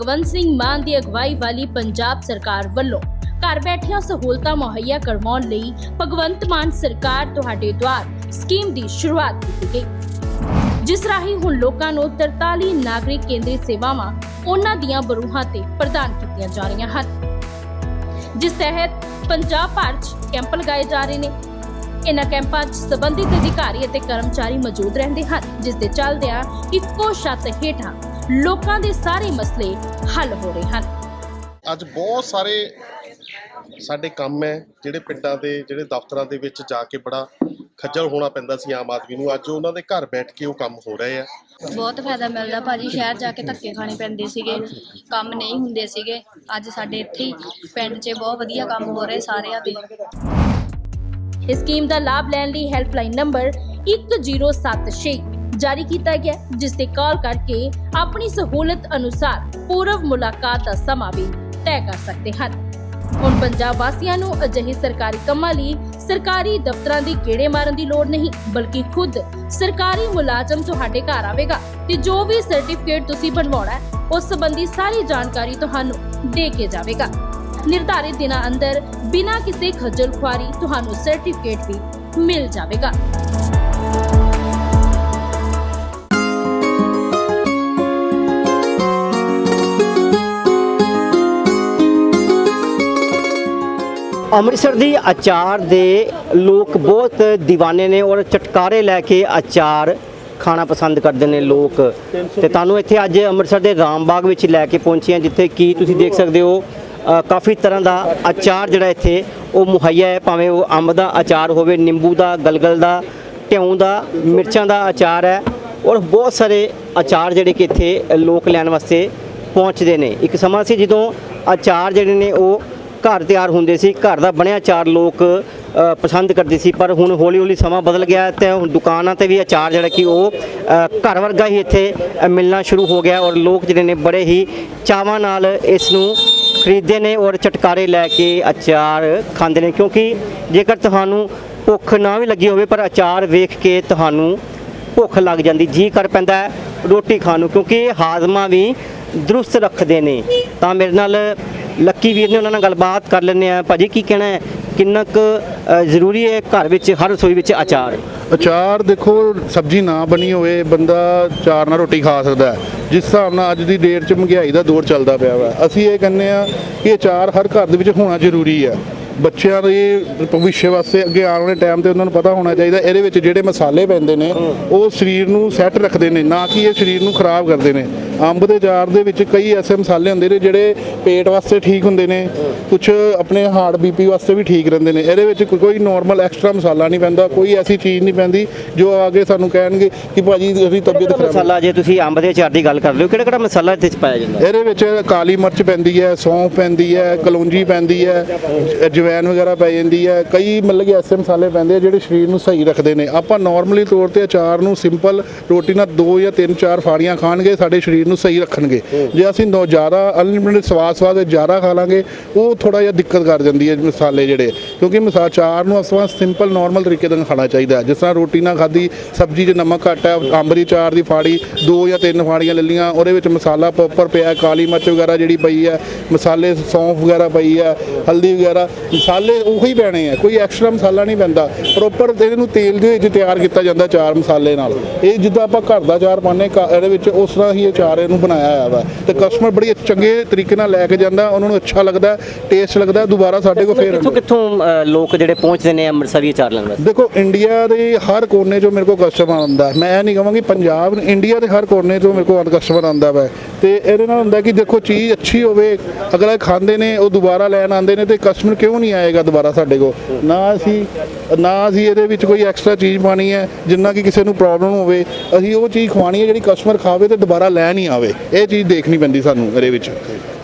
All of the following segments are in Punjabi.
ਭਗਵੰਤ ਸਿੰਘ ਮਾਨ ਦੀ ਅਗਵਾਈ ਵਾਲੀ ਪੰਜਾਬ ਸਰਕਾਰ ਵੱਲੋਂ ਘਰ ਬੈਠਿਆਂ ਸਹੂਲਤਾਂ ਮੁਹੱਈਆ ਕਰਵਾਉਣ ਲਈ ਭਗਵੰਤ ਮਾਨ ਸਰਕਾਰ ਤੁਹਾਡੇ ਦੁਆਰ ਸਕੀਮ ਦੀ ਸ਼ੁਰੂਆਤ ਕੀਤੀ ਗਈ। ਜਿਸ ਰਾਹੀਂ ਹੁਣ ਲੋਕਾਂ ਨੂੰ 43 ਨਾਗਰਿਕ ਕੇਂਦਰੀ ਸੇਵਾਵਾਂ ਉਹਨਾਂ ਦੀਆਂ ਬਰੂਹਾਂ ਤੇ ਪ੍ਰਦਾਨ ਕੀਤੀਆਂ ਜਾ ਰਹੀਆਂ ਹਨ। ਜਿਸ ਤਹਿਤ ਪੰਜਾਬ ਭਰ 'ਚ ਕੈਂਪ ਲਗਾਏ ਜਾ ਰਹੇ ਨੇ। ਇਨ੍ਹਾਂ ਕੈਂਪਾਂ 'ਚ ਸਬੰਧਿਤ ਅਧਿਕਾਰੀ ਅਤੇ ਕਰਮਚਾਰੀ ਮੌਜੂਦ ਰਹਿੰਦੇ ਹਨ, ਜਿਸ ਦੇ ਚੱਲਦਿਆਂ ਇੱਕੋ ਛੱਤ ਹੇਠਾਂ ਲੋਕਾਂ ਦੇ ਸਾਰੇ ਮਸਲੇ ਹੱਲ ਹੋ ਰਹੇ ਹਨ। ਅੱਜ ਬਹੁਤ ਸਾਰੇ ਸਾਡੇ ਕੰਮ ਹੈ ਜਿਹੜੇ ਪਿੰਡਾਂ ਦੇ ਜਿਹੜੇ ਦਫ਼ਤਰਾਂ ਦੇ ਵਿੱਚ ਜਾ ਕੇ ਬੜਾ ਖੱਜਲ ਹੋਣਾ ਪੈਂਦਾ ਸੀ ਆਮ ਆਦਮੀ ਨੂੰ। ਅੱਜ ਉਹਨਾਂ ਦੇ ਘਰ ਬੈਠ ਕੇ ਉਹ ਕੰਮ ਹੋ ਰਹੇ ਆ। ਬਹੁਤ ਫਾਇਦਾ ਮਿਲਦਾ। ਭਾਜੀ ਸ਼ਹਿਰ ਜਾ ਕੇ ਧੱਕੇ ਖਾਣੇ ਪੈਂਦੇ ਸੀਗੇ ਕੰਮ ਨਹੀਂ ਹੁੰਦੇ ਸੀਗੇ। ਅੱਜ ਸਾਡੇ ਇੱਥੇ ਹੀ ਪਿੰਡ 'ਚ ਬਹੁਤ ਵਧੀਆ ਕੰਮ ਹੋ ਰਹੇ ਸਾਰਿਆਂ ਦੇ। ਇਸ ਸਕੀਮ ਦਾ ਲਾਭ ਲੈਣ ਲਈ ਹੈਲਪਲਾਈਨ ਨੰਬਰ 1076 ਜਾਰੀ ਕੀਤਾ ਗਿਆ ਜਿਸ ਤੇ ਕਾਲ ਕਰਕੇ ਆਪਣੀ ਸਹੂਲਤ ਅਨੁਸਾਰ ਪੂਰਵ ਮੁਲਾਕਾਤ ਦਾ ਸਮਾਂ ਵੀ ਤੈਅ ਕਰ ਸਕਦੇ ਹਨ। ਹੁਣ ਪੰਜਾਬ ਵਾਸੀਆਂ ਨੂੰ ਅਜਿਹੇ ਸਰਕਾਰੀ ਕੰਮਾਂ ਲਈ ਸਰਕਾਰੀ ਦਫ਼ਤਰਾਂ ਦੀ ਗੇੜੇ ਮਾਰਨ ਦੀ ਲੋੜ ਨਹੀਂ, ਬਲਕਿ ਖੁਦ ਸਰਕਾਰੀ ਮੁਲਾਜ਼ਮ ਤੁਹਾਡੇ ਘਰ ਆਵੇਗਾ ਤੇ ਜੋ ਵੀ ਸਰਟੀਫਿਕੇਟ ਤੁਸੀਂ ਬਣਵਾਉਣਾ ਹੈ, ਉਸ ਸੰਬੰਧੀ ਸਾਰੀ ਜਾਣਕਾਰੀ ਤੁਹਾਨੂੰ ਦੇ ਕੇ ਜਾਵੇਗਾ। ਨਿਰਧਾਰਿਤ ਦਿਨਾਂ ਅੰਦਰ ਬਿਨਾਂ ਕਿਸੇ ਖੱਜਲ ਖੁਆਰੀ ਤੁਹਾਨੂੰ ਸਰਟੀਫਿਕੇਟ ਵੀ ਮਿਲ ਜਾਵੇਗਾ। ਅੰਮ੍ਰਿਤਸਰ ਦੀ ਅਚਾਰ ਦੇ ਲੋਕ ਬਹੁਤ دیਵਾਨੇ ਨੇ ਔਰ ਚਟਕਾਰੇ ਲੈ ਕੇ ਅਚਾਰ ਖਾਣਾ ਪਸੰਦ ਕਰਦੇ ਨੇ ਲੋਕ। ਤੇ ਤੁਹਾਨੂੰ ਇੱਥੇ ਅੱਜ ਅੰਮ੍ਰਿਤਸਰ ਦੇ ਰਾਮਬਾਗ ਵਿੱਚ ਲੈ ਕੇ ਪਹੁੰਚੇ ਹਾਂ, ਜਿੱਥੇ ਕੀ ਤੁਸੀਂ ਦੇਖ ਸਕਦੇ ਹੋ ਕਾਫੀ ਤਰ੍ਹਾਂ ਦਾ ਅਚਾਰ ਜਿਹੜਾ ਇੱਥੇ, ਉਹ ਮੁਹੱਈਆ ਹੈ, ਭਾਵੇਂ ਉਹ ਅੰਬ ਦਾ ਅਚਾਰ ਹੋਵੇ, ਨਿੰਬੂ ਦਾ, ਗਲਗਲ ਦਾ ਢਿਉਂ ਦਾ, ਮਿਰਚਾਂ ਦਾ ਅਚਾਰ ਹੈ ਔਰ ਬਹੁਤ ਸਾਰੇ ਅਚਾਰ ਜਿਹੜੇ ਕਿ ਇੱਥੇ ਲੋਕ ਲੈਣ ਵਾਸਤੇ ਪਹੁੰਚਦੇ ਨੇ। ਇੱਕ ਸਮਾਂ ਸੀ ਜਦੋਂ ਅਚਾਰ ਜਿਹੜੇ ਨੇ ਉਹ ਘਰ ਤਿਆਰ ਹੁੰਦੇ ਸੀ, ਘਰ ਦਾ ਬਣਿਆ ਅਚਾਰ ਲੋਕ ਪਸੰਦ ਕਰਦੇ ਸੀ, ਪਰ ਹੁਣ ਹੌਲੀ ਹੌਲੀ ਸਮਾਂ ਬਦਲ ਗਿਆ ਹੈ ਤੇ ਹੁਣ ਦੁਕਾਨਾਂ ਤੇ ਵੀ ਅਚਾਰ ਜਿਹੜਾ ਕਿ ਉਹ ਘਰ ਵਰਗਾ ਹੀ ਇੱਥੇ ਮਿਲਣਾ ਸ਼ੁਰੂ ਹੋ ਗਿਆ ਔਰ ਲੋਕ ਜਿਹੜੇ ਨੇ ਬੜੇ ਹੀ ਚਾਵਾਂ ਨਾਲ ਇਸ ਨੂੰ ਖਰੀਦਦੇ ਨੇ ਔਰ ਚਟਕਾਰੇ ਲੈ ਕੇ ਅਚਾਰ ਖਾਂਦੇ ਨੇ, ਕਿਉਂਕਿ ਜੇਕਰ ਤੁਹਾਨੂੰ ਭੁੱਖ ਨਾ ਵੀ ਲੱਗੀ ਹੋਵੇ, ਪਰ ਅਚਾਰ ਵੇਖ ਕੇ ਤੁਹਾਨੂੰ ਭੁੱਖ ਲੱਗ ਜਾਂਦੀ, ਜੀ ਕਰ ਪੈਂਦਾ ਰੋਟੀ ਖਾਣ ਨੂੰ, ਕਿਉਂਕਿ ਹਾਜ਼ਮਾ ਵੀ ਦਰੁਸਤ ਰੱਖਦੇ ਨੇ। ਤਾਂ ਮੇਰੇ ਨਾਲ ਲੱਕੀ ਵੀਰ ਨੇ ਉਹਨਾਂ ਨਾਲ ਗੱਲਬਾਤ ਕਰ ਲੈਂਦੇ ਆ ਭਾਜੀ, ਕੀ ਕਹਿਣਾ ਹੈ? ਕਿੰਨਾ ਕੁ ਜ਼ਰੂਰੀ ਹੈ ਘਰ ਵਿੱਚ, ਹਰ ਰਸੋਈ ਵਿੱਚ ਅਚਾਰ? ਅਚਾਰ ਦੇਖੋ, ਸਬਜ਼ੀ ਨਾ ਬਣੀ ਹੋਵੇ, ਬੰਦਾ ਚਾਰ ਨਾਲ ਰੋਟੀ ਖਾ ਸਕਦਾ ਜਿਸ ਹਿਸਾਬ ਨਾਲ ਅੱਜ ਦੀ ਡੇਟ 'ਚ ਮਹਿੰਗਾਈ ਦਾ ਦੌਰ ਚੱਲਦਾ ਪਿਆ ਵਾ। ਅਸੀਂ ਇਹ ਕਹਿੰਦੇ ਆ ਕਿ ਅਚਾਰ ਹਰ ਘਰ ਦੇ ਵਿੱਚ ਹੋਣਾ ਜ਼ਰੂਰੀ ਹੈ। ਬੱਚਿਆਂ ਦੇ ਭਵਿੱਖ ਵਾਸਤੇ ਅੱਗੇ ਆਉਣ ਵਾਲੇ ਟਾਈਮ ਤੇ ਉਹਨਾਂ ਨੂੰ ਪਤਾ ਹੋਣਾ ਚਾਹੀਦਾ। ਇਹਦੇ ਵਿੱਚ ਜਿਹੜੇ ਮਸਾਲੇ ਪੈਂਦੇ ਨੇ, ਉਹ ਸਰੀਰ ਨੂੰ ਸੈੱਟ ਰੱਖਦੇ ਨੇ, ਨਾ ਕਿ ਇਹ ਸਰੀਰ ਨੂੰ ਖਰਾਬ ਕਰਦੇ ਨੇ। ਅੰਬ ਦੇ ਅਚਾਰ ਦੇ ਵਿੱਚ ਕਈ ਐਸੇ ਮਸਾਲੇ ਹੁੰਦੇ ਨੇ ਜਿਹੜੇ ਪੇਟ ਵਾਸਤੇ ਠੀਕ ਹੁੰਦੇ ਨੇ ਕੁਝ ਆਪਣੇ ਹਾਰਟ ਬੀਪੀ ਵਾਸਤੇ ਵੀ ਠੀਕ ਰਹਿੰਦੇ ਨੇ। ਇਹਦੇ ਵਿੱਚ ਕੋਈ ਨਾਰਮਲ ਐਕਸਟਰਾ ਮਸਾਲਾ ਨਹੀਂ ਪੈਂਦਾ ਕੋਈ ਐਸੀ ਚੀਜ਼ ਨਹੀਂ ਪੈਂਦੀ ਜੋ ਆਗੇ ਸਾਨੂੰ ਕਹਿਣਗੇ ਕਿ ਭਾਜੀ ਅਸੀਂ ਤਬੀਅਤ ਖਰਾਬ ਮਸਾਲਾ ਜੇ ਤੁਸੀਂ ਅੰਬ ਦੇ ਅਚਾਰ ਦੀ ਗੱਲ ਕਰ ਲਿਓ ਕਿਹੜਾ ਕਿਹੜਾ ਮਸਾਲਾ ਇੱਥੇ 'ਚ ਪਾਇਆ ਜਾਂਦਾ? ਇਹਦੇ ਵਿੱਚ ਕਾਲੀ ਮਿਰਚ ਪੈਂਦੀ ਹੈ ਸੌਂਫ ਪੈਂਦੀ ਹੈ ਕਲੌਂਜੀ ਪੈਂਦੀ ਹੈ ਜਵੈਨ ਵਗੈਰਾ ਪੈ ਜਾਂਦੀ ਹੈ। ਕਈ ਮਤਲਬ ਕਿ ਐਸੇ ਮਸਾਲੇ ਪੈਂਦੇ ਆ ਜਿਹੜੇ ਸਰੀਰ ਨੂੰ ਸਹੀ ਰੱਖਦੇ ਨੇ। ਆਪਾਂ ਨਾਰਮਲੀ ਤੌਰ ਤੇ ਅਚਾਰ ਨੂੰ ਸਿੰਪਲ ਰੋਟੀ ਨਾਲ ਦੋ ਜਾਂ ਤਿੰਨ ਚਾਰ ਫਾੜੀਆਂ ਖਾਣਗੇ ਸਾਡੇ ਸਰੀਰ ਨੂੰ ਸਹੀ ਰੱਖਣਗੇ। ਜੇ ਅਸੀਂ ਨੌ ਜ਼ਿਆਦਾ ਅਨਲਿਮਿਟਡ ਸਵਾਦ ਸਵਾਦ ਜ਼ਿਆਦਾ ਖਾ ਲਾਂਗੇ, ਉਹ ਥੋੜਾ ਜਿਹਾ ਦਿੱਕਤ ਕਰ ਜਾਂਦੀ ਹੈ ਮਸਾਲੇ ਜਿਹੜੇ। ਕਿਉਂਕਿ ਮਸਾ, ਅਚਾਰ ਨੂੰ ਅਸਲਾਂ ਸਿੰਪਲ ਨਾਰਮਲ ਤਰੀਕੇ ਨਾਲ ਖਾਣਾ ਚਾਹੀਦਾ ਜਿਸ ਤਰ੍ਹਾਂ ਰੋਟੀ ਨਾਲ ਖਾਦੀ ਸਬਜ਼ੀ 'ਚ ਨਮਕ ਘੱਟ ਹੈ ਅੰਬ ਦੀ ਚਾਰ ਦੀ ਫਾੜੀ, ਦੋ ਜਾਂ ਤਿੰਨ ਫਾੜੀਆਂ ਲੈ ਲਈਆਂ, ਉਹਦੇ ਵਿੱਚ ਮਸਾਲਾ ਪ੍ਰੋਪਰ ਪਿਆ ਕਾਲੀ ਮਿਰਚ ਵਗੈਰਾ ਜਿਹੜੀ ਪਈ ਹੈ, ਮਸਾਲੇ ਸੌਂਫ ਵਗੈਰਾ ਪਈ ਹੈ, ਹਲਦੀ ਵਗੈਰਾ, ਮਸਾਲੇ ਉਹੀ ਪੈਣੇ ਆ ਕੋਈ ਐਕਸਟਰਾ ਮਸਾਲਾ ਨਹੀਂ ਪੈਂਦਾ। ਪ੍ਰੋਪਰ ਇਹਨੂੰ ਤੇਲ ਦੇ ਵਿੱਚ ਤਿਆਰ ਕੀਤਾ ਜਾਂਦਾ ਚਾਰ ਮਸਾਲੇ ਨਾਲ। ਇਹ ਜਿੱਦਾਂ ਆਪਾਂ ਘਰ ਦਾ ਚਾਰ ਪਾਉਂਦੇ ਘ- ਇਹਦੇ ਵਿੱਚ ਉਸ ਤਰ੍ਹਾਂ ਹੀ ਇਹ ਚਾਰ ਇਹਨੂੰ ਬਣਾਇਆ ਹੋਇਆ ਵਾ। ਤੇ ਕਸਟਮਰ ਬੜੀ ਚੰਗੇ ਤਰੀਕੇ ਨਾਲ ਲੈ ਕੇ ਜਾਂਦਾ ਉਹਨਾਂ ਨੂੰ ਅੱਛਾ ਲੱਗਦਾ ਟੇਸਟ ਲੱਗਦਾ ਦੁਬਾਰਾ ਸਾਡੇ ਕੋਲ ਫੇਰ ਕਿੱਥੋਂ ਕਿੱਥੋਂ ਲੋਕ ਜਿਹੜੇ ਪਹੁੰਚਦੇ ਨੇ ਅੰਮ੍ਰਿਤਸਰੀ ਅਚਾਰ ਲੈਣ ਵਾਸਤੇ ਦੇਖੋ ਇੰਡੀਆ ਦੇ ਹਰ ਕੋਨੇ 'ਚੋਂ ਮੇਰੇ ਕੋਲ ਕਸਟਮਰ ਆਉਂਦਾ। ਮੈਂ ਇਹ ਨਹੀਂ ਕਹਾਂਗੀ ਪੰਜਾਬ ਇੰਡੀਆ ਦੇ ਹਰ ਕੋਨੇ 'ਚੋਂ ਮੇਰੇ ਕੋਲ ਕਸਟਮਰ ਆਉਂਦਾ ਵਾ। ਤੇ ਇਹਦੇ ਨਾਲ ਹੁੰਦਾ ਕਿ ਦੇਖੋ ਚੀਜ਼ ਅੱਛੀ ਹੋਵੇ ਅਗਲਾ ਖਾਂਦੇ ਨੇ ਉਹ ਦੁਬਾਰਾ ਲੈਣ ਆਉਂਦੇ ਨੇ ਤੇ ਕਸਟਮਰ ਕਿਉਂ ਨਹੀਂ ਆਏਗਾ ਦੁਬਾਰਾ ਸਾਡੇ ਕੋਲ? ਨਾ ਅਸੀਂ ਨਾ ਅਸੀਂ ਇਹਦੇ ਵਿੱਚ ਕੋਈ ਐਕਸਟਰਾ ਚੀਜ਼ ਪਾਣੀ ਹੈ ਜਿੰਨਾ ਕਿ ਕਿਸੇ ਨੂੰ ਪ੍ਰੋਬਲਮ ਹੋਵੇ। ਅਸੀਂ ਉਹ ਚੀਜ਼ ਖਵਾਣੀ ਹੈ ਜਿਹੜੀ ਕਸਟਮਰ ਖਾਵੇ ਤੇ ਦੁਬਾਰਾ ਲੈਣ ਹੀ ਆਵੇ। ਇਹ ਚੀਜ਼ ਦੇਖਣੀ ਪੈਂਦੀ ਸਾਨੂੰ ਇਹਦੇ ਵਿੱਚ।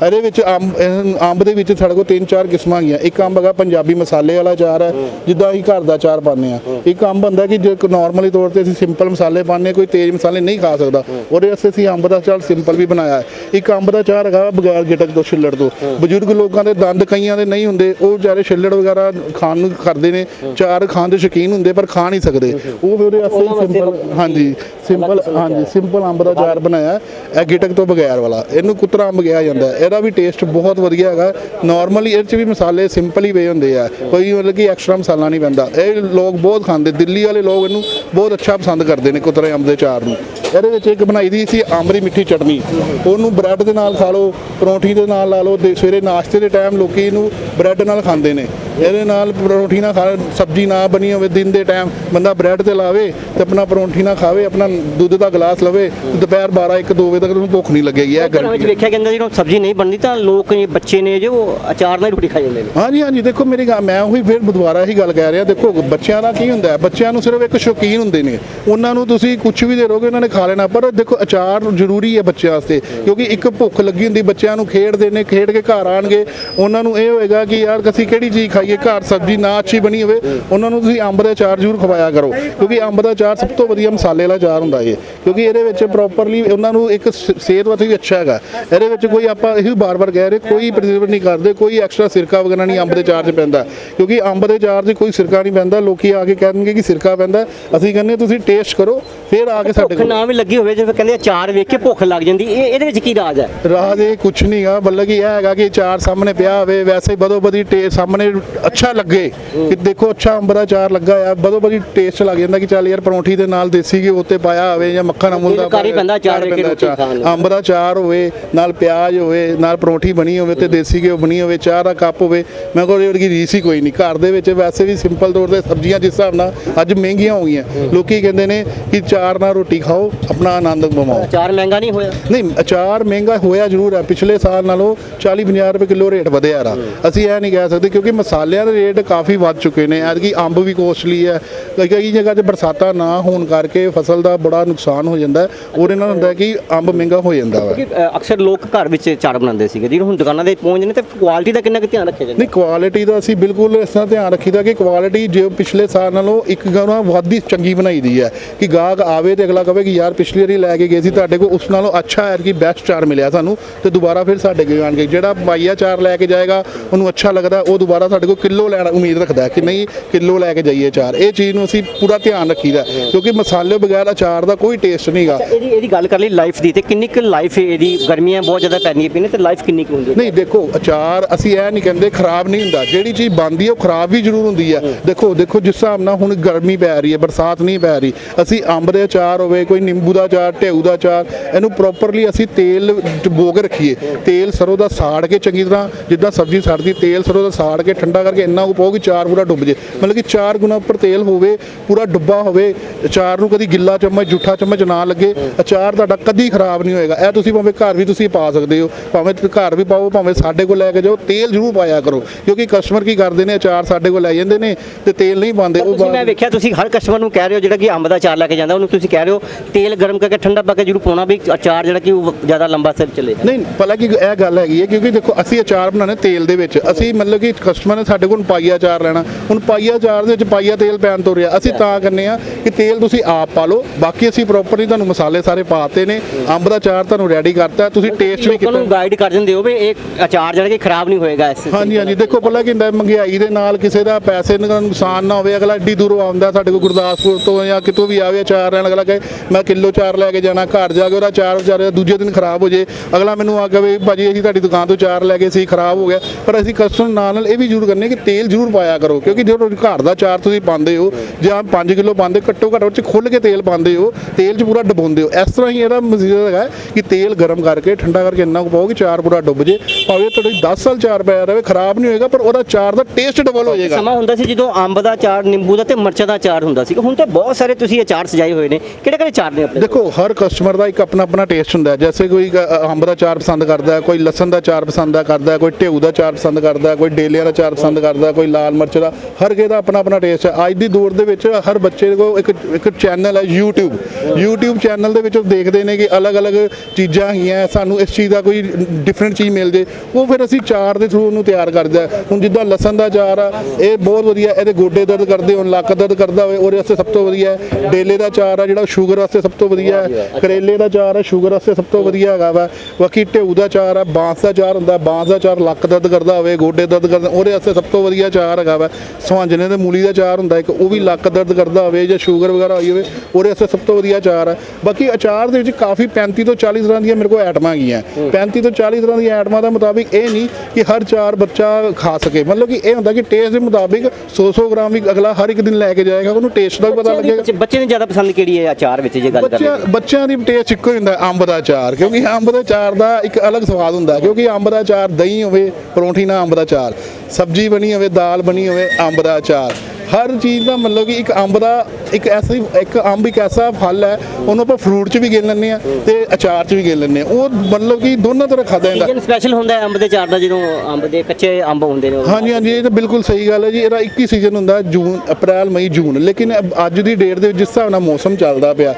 ਇਹਦੇ ਵਿੱਚ ਅੰਬ ਇਹ ਅੰਬ ਦੇ ਵਿੱਚ ਸਾਡੇ ਕੋਲ ਤਿੰਨ ਚਾਰ ਕਿਸਮਾਂ ਹੈਗੀਆਂ। ਇੱਕ ਅੰਬ ਹੈਗਾ ਪੰਜਾਬੀ ਮਸਾਲੇ ਵਾਲਾ ਅਚਾਰ ਹੈ ਜਿੱਦਾਂ ਅਸੀਂ ਘਰ ਦਾ ਅਚਾਰ ਪਾਉਂਦੇ ਆ ਇੱਕ ਅੰਬ ਹੁੰਦਾ ਕਿ ਜੇ ਨਾਰਮਲੀ ਤੌਰ ਤੇ ਅਸੀਂ ਸਿੰਪਲ ਮਸਾਲੇ ਪਾਉਂਦੇ ਕੋਈ ਤੇਜ਼ ਮਸਾਲੇ ਨਹੀਂ ਖਾ ਸਕਦਾ। ਉਹਦੇ ਵਾਸਤੇ ਅਸੀਂ ਅੰਬ ਦਾ ਅਚਾਰ ਸਿੰਪਲ ਵੀ ਬਣਾਇਆ ਹੈ। ਇੱਕ ਅੰਬ ਦਾ ਅਚਾਰ ਹੈਗਾ ਬਗੈਰ ਗਿਟਕ ਤੋਂ ਛਿੱਲੜ ਤੋਂ। ਬਜ਼ੁਰਗ ਲੋਕਾਂ ਦੇ ਦੰਦ ਕਈਆਂ ਦੇ ਨਹੀਂ ਹੁੰਦੇ ਉਹ ਵਿਚਾਰੇ ਛਿੱਲੜ ਵਗੈਰਾ ਖਾਣ ਨੂੰ ਕਰਦੇ ਨੇ ਚਾਰ ਖਾਣ ਦੇ ਸ਼ੌਕੀਨ ਹੁੰਦੇ ਪਰ ਖਾ ਨਹੀਂ ਸਕਦੇ। ਉਹ ਵੀ ਉਹਦੇ ਵਾਸਤੇ ਸਿੰਪਲ ਹਾਂਜੀ ਸਿੰਪਲ ਹਾਂਜੀ ਸਿੰਪਲ ਅੰਬ ਦਾ ਅਚਾਰ ਬਣਾਇਆ ਇਹ ਗਿਟਕ ਤੋਂ ਬਗੈਰ ਵਾਲਾ। ਇਹਨੂੰ ਕੁੱਤਰਾ ਅੰਬ ਕਿਹਾ ਜਾਂਦਾ ਹੈ। ਇਹਦਾ ਵੀ ਟੇਸਟ ਬਹੁਤ ਵਧੀਆ ਹੈਗਾ। ਨਾਰਮਲੀ ਇਹ 'ਚ ਵੀ ਮਸਾਲੇ ਸਿੰਪਲ ਹੀ ਪਏ ਹੁੰਦੇ ਆ। ਕੋਈ ਮਤਲਬ ਕਿ ਐਕਸਟਰਾ ਮਸਾਲਾ ਨਹੀਂ ਪੈਂਦਾ। ਇਹ ਲੋਕ ਬਹੁਤ ਖਾਂਦੇ। ਦਿੱਲੀ ਵਾਲੇ ਲੋਕ ਇਹਨੂੰ ਬਹੁਤ ਅੱਛਾ ਪਸੰਦ ਕਰਦੇ ਨੇ ਕੁੱਤਰੇ ਅੰਬ ਦੇ ਚਾਰ ਨੂੰ। ਇਹਦੇ ਵਿੱਚ ਇੱਕ ਬਣਾਈ ਦੀ ਸੀ ਅੰਬਰੀ ਮਿੱਠੀ ਚਟਨੀ। ਉਹਨੂੰ ਬ੍ਰੈਡ ਦੇ ਨਾਲ ਖਾ ਲਓ ਪਰੌਂਠੀ ਦੇ ਨਾਲ ਲਾ ਲਓ ਸਵੇਰੇ ਨਾਸ਼ਤੇ ਦੇ ਟਾਈਮ ਲੋਕੀ ਇਹਨੂੰ ਬ੍ਰੈਡ ਨਾਲ ਖਾਂਦੇ ਨੇ। ਇਹਦੇ ਨਾਲ ਪਰੌਂਠੀ ਨਾਲ ਖਾ ਸਬਜ਼ੀ ਨਾ ਬਣੀ ਹੋਵੇ ਦਿਨ ਦੇ ਟਾਈਮ ਬੰਦਾ ਬ੍ਰੈਡ ਤੇ ਲਾਵੇ ਤੇ ਆਪਣਾ ਪਰੌਂਠੀ ਨਾਲ ਖਾਵੇ ਆਪਣਾ ਦੁੱਧ ਦਾ ਗਲਾਸ ਲਵੇ ਦੁਪਹਿਰ 12 1 2 ਵਜੇ ਤੱਕ ਉਹਨੂੰ ਭੁੱਖ ਨਹੀਂ ਲੱਗੇਗੀ ਇਹ ਘਰਾਂ ਵਿੱਚ ਵੇਖਿਆ ਜਾਂਦਾ ਜਦੋਂ ਸਬਜ਼ੀ ਨਹੀਂ ਬਣਦੀ ਤਾਂ ਲੋਕ ਬੱਚੇ ਨੇ ਜੋ ਅਚਾਰ ਨਾਲ ਹੀ ਰੋਟੀ ਖਾ ਜਾਂਦੇ ਨੇ। ਹਾਂਜੀ ਹਾਂਜੀ ਦੇਖੋ ਮੇਰੀ ਗੱਲ ਮੈਂ ਉਹੀ ਫਿਰ ਦੁਬਾਰਾ ਇਹੀ ਗੱਲ ਕਹਿ ਰਿਹਾ ਦੇਖੋ ਬੱਚਿਆਂ ਦਾ ਕੀ ਹੁੰਦਾ ਹੈ? ਬੱਚਿਆਂ ਨੂੰ ਸਿਰਫ ਇੱਕ ਸ਼ੌਕੀਨ ਹੁੰਦੇ ਨੇ। ਉਹਨਾਂ ਨੂੰ ਤੁਸੀਂ ਕੁਝ ਵੀ ਦੇ ਦੋਗੇ ਉਹਨਾਂ ਨੇ ਖਾ ਲੈਣਾ ਪਰ ਦੇਖੋ ਅਚਾਰ ਜ਼ਰੂਰੀ ਹੈ ਬੱਚਿਆਂ ਵਾਸਤੇ ਕਿਉਂਕਿ ਇੱਕ ਭੁੱਖ ਲੱਗੀ ਹੁੰਦੀ ਬੱਚਿਆਂ ਨੂੰ ਖੇਡਦੇ ਨੇ ਖੇਡ ਕੇ ਘਰ ਆਣਗੇ ਉਹਨਾਂ ਨੂੰ ਇਹ ਹੋਏਗਾ ਕਿ ਯਾਰ ਅਸੀਂ ਕਿਹੜੀ ਚੀਜ਼ ਖਾਈਏ ਘਰ ਸਬਜ਼ੀ ਨਾ ਅੱਛੀ ਬਣੀ ਹੋਵੇ ਉਹਨਾਂ ਨੂੰ ਤੁਸੀਂ ਅੰਬ ਦਾ ਅਚਾਰ ਜ਼ਰੂਰ ਖਵਾਇਆ ਕਰੋ ਕਿਉਂਕਿ ਅੰਬ ਦਾ ਅਚਾਰ ਸਭ ਤੋਂ ਵਧੀਆ ਮਸਾਲੇ ਵਾਲਾ ਅਚਾਰ ਹੁੰਦਾ ਹੈ ਕਿਉਂਕਿ ਇਹਦੇ ਵਿੱਚ ਪ੍ਰੋਪਰਲੀ ਉਹਨਾਂ ਨੂੰ ਇੱਕ ਸਿਹਤ ਵਾਸਤੇ ਵੀ ਅੱਛਾ ਹੈਗਾ ਇਹਦੇ ਵਿੱਚ ਕੋਈ ਆਪਾਂ ਇਹੀ ਬਾਰ-ਬਾਰ ਕਹਿ ਰਹੇ ਕੋਈ ਪ੍ਰੀਜ਼ਰਵੇਟਿਵ ਨਹੀਂ ਕਰਦੇ ਕੋਈ ਐਕਸਟਰਾ ਸਿਰਕਾ ਵਗੈਰਾ ਨਹੀਂ ਅੰਬ ਦੇ ਅਚਾਰ 'ਚ ਪੈਂਦਾ ਕਿਉਂਕਿ ਅੰਬ ਦੇ ਅਚਾਰ 'ਚ ਕੋਈ ਸਿਰਕਾ ਨਹੀਂ ਪੈਂਦਾ ਲੋਕੀ ਆ ਕੇ ਕਹਿਣਗੇ ਕਿ ਸਿਰਕਾ ਪੈਂਦਾ ਅਸੀਂ ਕਹਿੰਦੇ ਤੁਸੀਂ ਟੇਸਟ ਕਰੋ ਫਿਰ ਆ ਕੇ ਸਾਡੇ ਕੋਲ ਵੀ ਲੱਗੀ ਹੋਵੇ ਜਿਵੇਂ ਕਹਿੰਦੇ ਅਚਾਰ ਵੇਖ ਕੇ ਭੁੱਖ ਲੱਗ ਜਾਂਦੀ। ਇਹ ਇਹਦੇ ਵਿੱਚ ਕੀ ਰਾਜ ਹੈ? ਰਾਹ ਦੇ ਕੁਛ ਨਹੀਂਗਾ ਬਲਕਿ ਇਹ ਹੈਗਾ ਕਿ ਚਾਰ ਸਾਹਮਣੇ ਪਿਆ ਹੋਵੇ ਵੈਸੇ ਹੀ ਬਦੋ ਬਦੀ ਟੇ ਸਾਹਮਣੇ ਅੱਛਾ ਲੱਗੇ। ਕਿ ਦੇਖੋ ਅੱਛਾ ਅੰਬ ਦਾ ਚਾਰ ਲੱਗਾ ਆ ਬਦੋ ਬਦੀ ਟੇਸਟ ਲੱਗ ਜਾਂਦਾ ਕਿ ਚੱਲ ਯਾਰ ਪਰੌਂਠੀ ਦੇ ਨਾਲ ਦੇਸੀ ਘਿਓ ਉੱਤੇ ਪਾਇਆ ਹੋਵੇ ਜਾਂ ਮੱਖਣ ਅਮੁੱਲ ਦਾ ਕਰ ਪੈਂਦਾ ਅਚਾਰ ਵੇਖ ਕੇ ਰੋਟੀ ਖਾਣ ਨੂੰ। ਅੰਬ ਦਾ ਚਾਰ ਹੋਵੇ ਨਾਲ ਪਿਆਜ਼ ਹੋਵੇ ਨਾਲ ਪਰੌਂਠੀ ਬਣੀ ਹੋਵੇ ਤੇ ਦੇਸੀ ਘਿਓ ਬਣੀ ਹੋਵੇ ਚਾਹ ਦਾ ਕੱਪ ਹੋਵੇ। ਮੈਂ ਕੋਲ ਵਰਗੀ ਰੀਸ ਹੀ ਕੋਈ ਨਹੀਂ। ਘਰ ਦੇ ਵਿੱਚ ਵੈਸੇ ਵੀ ਸਿੰਪਲ ਤੌਰ ਤੇ ਸਬਜ਼ੀਆਂ ਜਿਸ ਹਿਸਾਬ ਨਾਲ ਅੱਜ ਮਹਿੰਗੀਆਂ ਹੋ ਗਈਆਂ। ਲੋਕੀ ਕਹਿੰਦੇ ਨੇ ਕਿ ਚਾਰ ਨਾਲ ਰੋਟੀ ਖਾਓ ਆਪਣਾ ਆਨੰਦ ਬਮਾਓ ਅਚਾਰ ਮਹਿੰਗਾ ਨਹੀਂ ਹੋਇਆ? ਨਹੀਂ ਅਚਾਰ ਮਹਿੰਗਾ ਹੋਇਆ ਜ਼ਰੂਰ ਹੈ। ਪਿਛਲੇ ਸਾਲ ਨਾਲੋਂ 40 50 ਰੁਪਏ ਕਿਲੋ ਰੇਟ ਵਧਿਆ ਰਾ। ਅਸੀਂ ਇਹ ਨਹੀਂ ਕਹਿ ਸਕਦੇ ਕਿਉਂਕਿ ਮਸਾਲਿਆਂ ਦੇ ਰੇਟ ਕਾਫੀ ਵੱਧ ਚੁੱਕੇ ਨੇ। ਐਤਕੀ ਅੰਬ ਵੀ ਕੋਸਟਲੀ ਹੈ। ਕਈ ਕਈ ਜਗ੍ਹਾ 'ਤੇ ਬਰਸਾਤਾਂ ਨਾ ਹੋਣ ਕਰਕੇ ਫਸਲ ਦਾ ਬੜਾ ਨੁਕਸਾਨ ਹੋ ਜਾਂਦਾ। ਉਹਦੇ ਨਾਲ ਹੁੰਦਾ ਕਿ ਅੰਬ ਮਹਿੰਗਾ ਹੋ ਜਾਂਦਾ ਵਾ। ਕਿਉਂਕਿ ਅ, ਅਕਸਰ ਲੋਕ ਘਰ ਵਿੱਚ ਅਚਾਰ ਬਣਾਉਂਦੇ ਸੀਗੇ। ਜਦੋਂ ਹੁਣ ਦੁਕਾਨਾਂ ਦੇ ਪਹੁੰਚਦੇ ਨੇ ਤੇ ਕੁਆਲਿਟੀ ਦਾ ਕਿੰਨਾ ਕੁ ਧਿਆਨ ਰੱਖਿਆ ਜਾਂਦਾ? ਨਹੀਂ ਕੁਆਲਿਟੀ ਦਾ ਅਸੀਂ ਬਿਲਕੁਲ ਇਸ ਤਰ੍ਹਾਂ ਧਿਆਨ ਰੱਖੀਦਾ ਕਿ ਕੁਆਲਿਟੀ ਜੇ ਪਿਛਲੇ ਸਾਲ ਨਾਲੋਂ ਇੱਕ ਗੁਣਾ ਵੱਧ ਹੀ ਚੰਗੀ ਬਣਾਈ ਦੀ ਹੈ। ਕਿ ਗਾਹਕ ਆਵੇ ਤੇ ਅਗਲਾ ਕਹੇ ਕਿ ਯਾਰ ਪਿਛਲੀ ਵਾਰੀ ਲੈ ਕੇ ਗਏ ਸੀ ਤੁਹਾਡੇ ਕੋਲ ਉਸ ਨਾਲੋਂ ਅੱਛਾ ਹੈ ਕਿ ਬੈਸਟ ਚਾਰ ਮਿਲਿਆ ਸਾਨੂੰ ਤੇ ਦੁਬਾਰਾ ਫਿਰ ਸਾਡੇ ਕੋਲ ਆਣਗੇ ਜਿਹੜਾ ਪਾਈਆ ਚਾਰ ਲੈ ਕੇ ਜਾਏਗਾ ਉਹਨੂੰ ਅੱਛਾ ਲੱਗਦਾ ਉਹ ਦੁਬਾਰਾ ਸਾਡੇ ਕੋਲ ਕਿਲੋ ਲੈਣ ਉਮੀਦ ਰੱਖਦਾ ਕਿ ਨਹੀਂ ਕਿਲੋ ਲੈ ਕੇ ਜਾਈਏ ਚਾਰ। ਇਹ ਚੀਜ਼ ਨੂੰ ਅਸੀਂ ਪੂਰਾ ਧਿਆਨ ਰੱਖੀਦਾ ਕਿਉਂਕਿ ਮਸਾਲੇ ਬਗੈਰ ਅਚਾਰ ਦਾ ਕੋਈ ਟੇਸਟ ਨਹੀਂਗਾ ਇਹਦੀ ਇਹਦੀ ਗੱਲ ਕਰ ਲਈ ਲਾਈਫ ਦੀ ਤੇ ਕਿੰਨੀ ਕੁ ਲਾਈਫ ਇਹਦੀ ਗਰਮੀਆਂ ਬਹੁਤ ਜ਼ਿਆਦਾ ਪੈਂਦੀਆਂ ਪਈਆਂ ਤੇ ਲਾਈਫ ਕਿੰਨੀ ਕੁ ਹੁੰਦੀ ਨਹੀਂ ਦੇਖੋ ਅਚਾਰ ਅਸੀਂ ਇਹ ਨਹੀਂ ਕਹਿੰਦੇ ਖਰਾਬ ਨਹੀਂ ਹੁੰਦਾ ਜਿਹੜੀ ਚੀਜ਼ ਬਣਦੀ ਹੈ ਉਹ ਖਰਾਬ ਵੀ ਜ਼ਰੂਰ ਹੁੰਦੀ ਹੈ। ਦੇਖੋ ਦੇਖੋ ਜਿਸ ਹਿਸਾਬ ਨਾਲ ਹੁਣ ਗਰਮੀ ਪੈ ਰਹੀ ਹੈ ਬਰਸਾਤ ਨਹੀਂ ਪੈ ਰਹੀ ਅਸੀਂ ਅੰਬ ਦੇ ਅਚਾਰ ਹੋਵੇ ਕੋਈ ਨਿੰਬੂ ਦਾ ਅਚਾਰ ਢੇਊ ਦਾ ਅਚਾਰ ਇਹਨੂੰ ਪ੍ਰੋਪਰਲੀ ਅਸੀਂ ਤੇਲ ਡੁਬੋ ਕੇ ਰੱਖੀਏ। ਤੇਲ ਸਰੋਂ ਦਾ ਸਾੜ ਕੇ ਚੰਗੀ ਤਰ੍ਹਾਂ ਜਿੱਦਾਂ ਸਬਜ਼ੀ ਸੜਦੀ ਤੇਲ ਸਰੋਂ ਦਾ ਸਾੜ ਕੇ ਠੰਡਾ ਕਰਕੇ ਇੰਨਾ ਪਾਓ ਕਿ ਚਾਰ ਪੂਰਾ ਡੁੱਬ ਜੇ। ਮਤਲਬ ਕਿ ਚਾਰ ਗੁਣਾ ਉੱਪਰ ਤੇਲ ਹੋਵੇ ਪੂਰਾ ਡੁੱਬਾ ਹੋਵੇ ਅਚਾਰ ਨੂੰ ਕਦੀ ਗਿੱਲਾ ਚਮਚ ਜੂਠਾ ਚਮਚ ਨਾ ਲੱਗੇ ਅਚਾਰ ਤੁਹਾਡਾ ਕਦੀ ਖਰਾਬ ਨਹੀਂ ਹੋਏਗਾ। ਇਹ ਤੁਸੀਂ ਭਾਵੇਂ ਘਰ ਵੀ ਤੁਸੀਂ ਪਾ ਸਕਦੇ ਹੋ ਭਾਵੇਂ ਘਰ ਵੀ ਪਾਓ ਭਾਵੇਂ ਸਾਡੇ ਕੋਲ ਲੈ ਕੇ ਜਾਓ ਤੇਲ ਜ਼ਰੂਰ ਪਾਇਆ ਕਰੋ। ਕਿਉਂਕਿ ਕਸਟਮਰ ਕੀ ਕਰਦੇ ਨੇ ਅਚਾਰ ਸਾਡੇ ਕੋਲ ਲੈ ਜਾਂਦੇ ਨੇ ਤੇ ਤੇਲ ਨਹੀਂ ਪਾਉਂਦੇ ਉਹ ਮੈਂ ਵੇਖਿਆ ਤੁਸੀਂ ਹਰ ਕਸਟਮਰ ਨੂੰ ਕਹਿ ਰਹੇ ਹੋ ਜਿਹੜਾ ਕਿ ਅੰਬ ਦਾ ਅਚਾਰ ਲੈ ਕੇ ਜਾਂਦਾ ਉਹਨੂੰ ਤੁਸੀਂ ਕਹਿ ਰਹੇ ਹੋ ਤੇਲ ਗਰਮ ਕਰਕੇ ਠੰਡਾ ਪਾ ਕੇ ਜ਼ਰੂਰ ਪਾਉਣਾ ਵੀ ਅਚਾਰ ਜਿਹੜਾ ਕਿ ਉਹ ਜ਼ਿਆਦਾ ਲੰਬਾ ਸਿਰ ਚੱਲੇ ਨਹੀਂ ਭਲਾ ਕੀ ਇਹ ਗੱਲ ਹੈਗੀ ਹੈ ਕਿਉਂਕਿ ਦੇਖੋ ਅਸੀਂ ਅਚਾਰ ਬਣਾਉਣੇ ਤੇਲ ਦੇ ਵਿੱਚ। ਅਸੀਂ ਮਤਲਬ ਕਿ ਕਸਟਮਰ ਨੇ ਸਾਡੇ ਕੋਲ ਪਾਈਆ ਅਚਾਰ ਲੈਣਾ। ਹੁਣ ਪਾਈਆ ਅਚਾਰ ਦੇ ਵਿੱਚ ਪਾਈਆ ਤੇਲ ਪੈਣ ਤੋਂ ਰਿਹਾ। ਅਸੀਂ ਤਾਂ ਕਰਨੇ ਆ ਕਿ ਤੇਲ ਤੁਸੀਂ ਆਪ ਪਾ ਲਓ। ਬਾਕੀ ਅਸੀਂ ਪ੍ਰੋਪਰਲੀ ਤੁਹਾਨੂੰ ਮਸਾਲੇ ਸਾਰੇ ਪਾਤੇ ਨੇ। ਅੰਬ ਦਾ ਅਚਾਰ ਤੁਹਾਨੂੰ ਰੈਡੀ ਕਰਤਾ ਤੁਸੀਂ ਟੇਸਟ ਵੀ ਕੀਤਾ ਗਾਈਡ ਕਰ ਦਿੰਦੇ ਹੋ ਵੀ ਇਹ ਅਚਾਰ ਜਿਹੜਾ ਕਿ ਖਰਾਬ ਨਹੀਂ ਹੋਏਗਾ ਇਸ ਹਾਂਜੀ ਹਾਂਜੀ। ਦੇਖੋ ਪਹਿਲਾਂ ਕੀ ਮਹਿੰਗਾਈ ਦੇ ਨਾਲ ਕਿਸੇ ਦਾ ਪੈਸੇ ਦਾ ਨੁਕਸਾਨ ਨਾ ਹੋਵੇ। ਅਗਲਾ ਏਡੀ ਦੂਰੋਂ ਆਉਂਦਾ ਸਾਡੇ ਕੋਲ ਗੁਰਦਾਸਪੁਰ ਤੋਂ ਜਾਂ ਕਿਤੋਂ ਵੀ ਆਵੇ ਚਾਰ ਲੈਣ। ਅਗਲਾ ਕਹੇ ਮੈਂ ਕਿਲੋ ਚਾਰ ਲੈ ਕੇ ਜਾਣਾ ਘਰ ਜਾ ਕੇ ਉਹਦਾ ਚਾਰ ਵਿਚਾਰੇ ਦੂਜੇ ਦਿਨ ਖਰਾਬ ਹੋ ਜੇ। ਅਗਲਾ ਮੈਨੂੰ ਆ ਕਹੇ ਭਾਜੀ ਅਸੀਂ ਤੁਹਾਡੀ ਦੁਕਾਨ ਤੋਂ ਚਾਰ ਲੈ ਕੇ ਸੀ ਖਰਾਬ ਹੋ ਗਿਆ। ਪਰ ਅਸੀਂ ਕਸਟਮਰ ਨਾਲ ਨਾਲ ਇਹ ਵੀ ਜ਼ਰੂਰ ਕਰਨੇ ਕਿ ਤੇਲ ਜ਼ਰੂਰ ਪਾਇਆ ਕਰੋ ਕਿਉਂਕਿ ਜਦੋਂ ਘਰ ਦਾ ਚਾਰ ਤੁਸੀਂ ਪਾਉਂਦੇ ਹੋ ਜਾਂ 5 ਕਿਲੋ ਪਾਉਂਦੇ ਘੱਟੋ ਘੱਟ ਉਹ 'ਚ ਖੁੱਲ ਕੇ ਤੇਲ ਪਾਉਂਦੇ ਹੋ ਤੇਲ 'ਚ ਪੂਰਾ ਡੁਬੋਂਦੇ ਹੋ। ਇਸ ਤਰ੍ਹਾਂ ਹੀ ਇਹਦਾ ਮਜ਼ੀਦ ਹੈਗਾ ਕਿ ਤੇਲ ਗਰਮ ਕਰਕੇ ਠੰਡਾ ਕਰਕੇ ਇੰਨਾ ਕੁ ਪਾਓ ਕਿ ਚਾਰ ਪੂਰਾ ਡੁੱਬ ਜੇ। ਭਾਵੇਂ ਤੁਹਾਡੀ 10 ਸਾਲ ਚਾਰ ਪਿਆ ਰਹੇ ਖਰਾਬ ਨਹੀਂ ਹੋਏਗਾ ਪਰ ਉਹਦਾ ਚਾਰ ਦਾ ਟੇਸਟ ਡਬਲ ਹੋ ਜਾਏਗਾ। ਸਮਾਂ ਹੁੰਦਾ ਸੀ ਜਦੋਂ ਅੰਬ ਦਾ ਅਚਾਰ ਨਿੰਬੂ ਦਾ ਤੇ ਮਿਰਚਾਂ ਦਾ ਅਚਾਰ ਹੁੰਦਾ ਸੀ। ਹੁਣ ਤਾਂ ਬਹੁਤ ਸਾਰੇ ਤੁਸੀਂ ਅਚਾਰ ਸਜਾਏ ਹੋਏ ਨੇ। ਕਿਹੜੇ ਕਿਹੜੇ ਅਚਾਰ ਨੇ ਆਪਣੇ ਦੇਖੋ ਹਰ ਕਸਟਮਰ ਦਾ ਇੱਕ ਆਪਣਾ ਆਪਣਾ ਟੇਸਟ ਹੁੰਦਾ ਹੈ। ਜੈਸੇ ਕੋਈ ਅ, ਅੰਬ ਦਾ ਚਾਰ ਪਸੰਦ ਕਰਦਾ ਹੈ ਕੋਈ ਲਸਣ ਦਾ ਚਾਰ ਪਸੰਦ ਕਰਦਾ ਹੈ ਕੋਈ ਢੇਊ ਦਾ ਚਾਰ ਪਸੰਦ ਕਰਦਾ ਹੈ ਕੋਈ ਡੇਲਿਆਂ ਦਾ ਚਾਰ ਪਸੰਦ ਕਰਦਾ ਹੈ ਕੋਈ ਲਾਲ ਮਿਰਚ ਦਾ ਹਰ ਕਿਸੇ ਦਾ ਆਪਣਾ ਆਪਣਾ ਟੇਸਟ ਹੈ। ਅੱਜ ਦੀ ਦੌਰ ਦੇ ਵਿੱਚ ਹਰ ਬੱਚੇ ਕੋਲ ਇੱਕ ਇੱਕ ਚੈਨਲ ਹੈ YouTube YouTube ਚੈਨਲ ਦੇ ਵਿੱਚ ਉਹ ਦੇਖਦੇ ਨੇ ਕਿ ਅਲੱਗ-ਅਲੱਗ ਚੀਜ਼ਾਂ ਹੈਗੀਆਂ ਸਾਨੂੰ ਇਸ ਚੀਜ਼ ਦਾ ਕੋਈ ਡਿਫਰੈਂਟ ਚੀਜ਼ ਮਿਲ ਜੇ। ਉਹ ਫਿਰ ਅਸੀਂ ਚਾਰ ਦੇ ਥਰੂ ਉਹਨੂੰ ਤਿਆਰ ਕਰਦੇ ਹਾਂ। ਹੁਣ ਜਿੱਦਾਂ ਲਸਣ ਦਾ ਚਾਰ ਆ ਇਹ ਬਹੁਤ ਵਧੀਆ ਇਹਦੇ ਗੋਡੇ ਦਰਦ ਕਰਦੇ ਹੋਣ ਲੱਕ ਦਰਦ ਕਰਦਾ ਹੋਵੇ ਉਹਦੇ ਵਾਸਤੇ ਸਭ ਤੋਂ ਵਧੀਆ ਹੈ। ਡੇਲੇ ਦਾ ਚਾਰ ਆ ਜਿਹੜਾ ਸ਼ੂਗਰ ਵਾਸਤੇ ਸਭ ਤੋਂ ਵਧੀਆ ਹੈ। ਕਰੇਲੇ ਦਾ ਚਾਰ ਆ ਸ਼ੂਗਰ ਵਾਸਤੇ ਸਭ ਤੋਂ ਵਧੀਆ ਹੈਗਾ ਵਾ। ਬਾਕੀ ਢੇਊ ਦਾ ਚਾਰ ਆ ਬਾਂਸ ਦਾ ਚਾਰ ਹੁੰਦਾ ਬਾਂਸ ਦਾ ਚਾਰ ਲੱਕ ਦਰਦ ਕਰਦਾ ਹੋਵੇ ਗੋਡੇ ਦਰਦ ਕਰਦਾ ਉਹਦੇ ਵਾਸਤੇ ਸਭ ਤੋਂ ਵਧੀਆ ਚਾਰ ਹੈਗਾ ਵਾ। ਸੁਹਾਂਜਣੇ ਦੇ ਮੂਲੀ ਦਾ ਚਾਰ ਹੁੰਦਾ ਇੱਕ ਉਹ ਵੀ ਲੱਕ ਦਰਦ ਕਰਦਾ ਹੋਵੇ ਜਾਂ ਸ਼ੂਗਰ ਵਗੈਰਾ ਹੋਈ ਹੋਵੇ ਉਹਦੇ ਵਾਸਤੇ ਸਭ ਤੋਂ ਵਧੀਆ ਚਾਰ ਹੈ। ਬਾਕੀ ਅਚਾਰ ਦੇ ਵਿੱਚ ਕਾਫੀ 35 ਤੋਂ 40 ਤਰ੍ਹਾਂ ਦੀਆਂ ਮੇਰੇ ਕੋਲ ਆਈਟਮਾਂ ਹੈਗੀਆਂ। 35 ਤੋਂ 40 ਤਰ੍ਹਾਂ ਦੀਆਂ ਆਈਟਮਾਂ ਦਾ ਮੁਤਾਬਿਕ ਇਹ ਨਹੀਂ ਕਿ ਹਰ ਚਾਰ ਬੱਚਾ ਖਾ ਸਕੇ। ਮਤਲਬ ਕਿ ਇਹ ਹੁੰਦਾ ਕਿ ਟੇਸਟ ਦੇ ਮੁਤਾਬਿਕ 100-100 ਗ੍ਰਾਮ ਵੀ ਅਗਲਾ ਹਰ ਇੱਕ ਦਿਨ ਲੈ ਕੇ ਜਾਏਗਾ ਉਹਨੂੰ ਟੇਸਟ ਦਾ ਵੀ ਪਤਾ ਲੱਗੇਗਾ। ਬੱਚੇ- ਬੱਚੇ ਨੂੰ ਜ਼ਿਆਦਾ ਪਸੰਦ ਕਿਹੜੀ ਹੈ ਅਚਾਰ ਵਿੱਚ ਜੇ ਗੱਲ ਬੱਚਿਆਂ ਬੱਚਿਆਂ ਦੀ ਟੇਸਟ ਇੱਕੋ ਹੀ ਹੁੰਦਾ ਅੰਬ ਦਾ ਅਚਾਰ। ਕਿਉਂਕਿ ਅੰਬ ਦਾ ਅਚਾਰ ਦਾ ਇੱਕ ਅਲੱਗ ਸਵਾਦ ਹੁੰਦਾ। ਕਿਉਂਕਿ ਅੰਬ ਦਾ ਅਚਾਰ ਦਹੀਂ ਹੋਵੇ ਪਰੌਂਠੀ ਨਾਲ ਅੰਬ ਦਾ ਅਚਾਰ। ਸਬਜ਼ੀ ਬਣੀ ਹੋਵੇ ਦਾਲ ਬਣੀ ਹੋਵੇ ਅੰਬ ਦਾ ਅਚਾਰ। ਹਰ ਚੀਜ਼ ਦਾ ਮਤਲਬ ਕਿ ਇੱਕ ਅੰਬ ਦਾ ਇੱਕ ਐਸਾ ਹੀ- ਇੱਕ ਅੰਬ ਇੱਕ ਐਸਾ ਫਲ ਹੈ ਉਹਨੂੰ ਆਪਾਂ ਫਰੂਟ 'ਚ ਵੀ ਗਿਣ ਲੈਂਦੇ ਆ ਤੇ ਅਚਾਰ 'ਚ ਵੀ ਗਿਣ ਲੈਂਦੇ ਆ ਉਹ ਮਤਲਬ ਕਿ ਦੋਨਾਂ ਤਰ੍ਹਾਂ ਖਾਦਾ ਜਾਂਦਾ। ਸੀਜ਼ਨ ਸਪੈਸ਼ਲ ਹੁੰਦਾ ਹੈ ਅੰਬ ਦੇ ਚਾਰ ਦਾ ਜਦੋਂ ਅੰਬ ਦੇ ਕੱਚੇ ਅੰਬ ਹੁੰਦੇ ਨੇ। ਹਾਂਜੀ ਹਾਂਜੀ ਇਹ ਤਾਂ ਬਿਲਕੁਲ ਸਹੀ ਗੱਲ ਹੈ ਜੀ। ਇਹਦਾ ਇੱਕ ਹੀ ਸੀਜ਼ਨ ਹੁੰਦਾ ਜੂਨ ਅਪ੍ਰੈਲ ਮਈ ਜੂਨ। ਲੇਕਿਨ ਅੱਜ ਦੀ ਡੇਟ ਦੇ ਵਿੱਚ ਜਿਸ ਹਿਸਾਬ ਨਾਲ ਮੌਸਮ ਚੱਲਦਾ ਪਿਆ